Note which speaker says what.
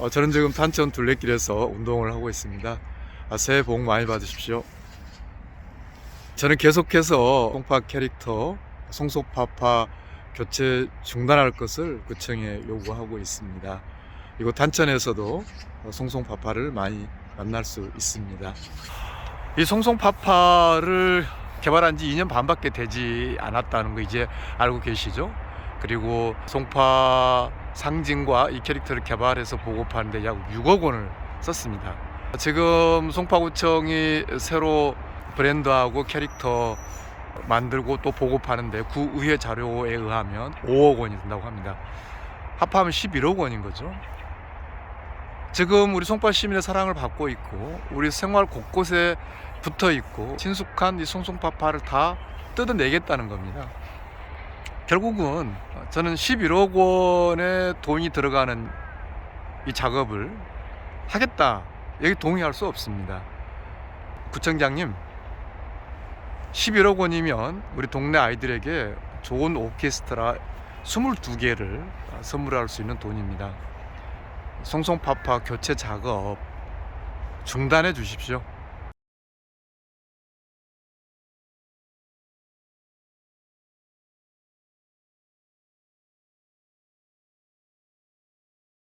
Speaker 1: 어, 저는 지금 탄천 둘레길에서 운동을 하고 있습니다. 아, 새해 복 많이 받으십시오. 저는 계속해서 송파 캐릭터 송속파파 교체 중단할 것을 구청에 요구하고 있습니다. 이곳 단천에서도 송송파파를 많이 만날 수 있습니다. 이 송송파파를 개발한 지 2년 반밖에 되지 않았다는 거 이제 알고 계시죠? 그리고 송파 상징과 이 캐릭터를 개발해서 보급하는데 약 6억 원을 썼습니다. 지금 송파구청이 새로 브랜드하고 캐릭터 만들고 또 보급하는데 구의회 자료에 의하면 5억 원이 든다고 합니다. 합하면 11억 원인 거죠. 지금 우리 송파 시민의 사랑을 받고 있고 우리 생활 곳곳에 붙어 있고 친숙한 이 송송파파를 다 뜯어내겠다는 겁니다. 결국은 저는 11억 원의 돈이 들어가는 이 작업을 하겠다. 여기 동의할 수 없습니다. 구청장님, 11억 원이면 우리 동네 아이들에게 좋은 오케스트라 22개를 선물할 수 있는 돈입니다. 송송파파 교체 작업 중단해 주십시오.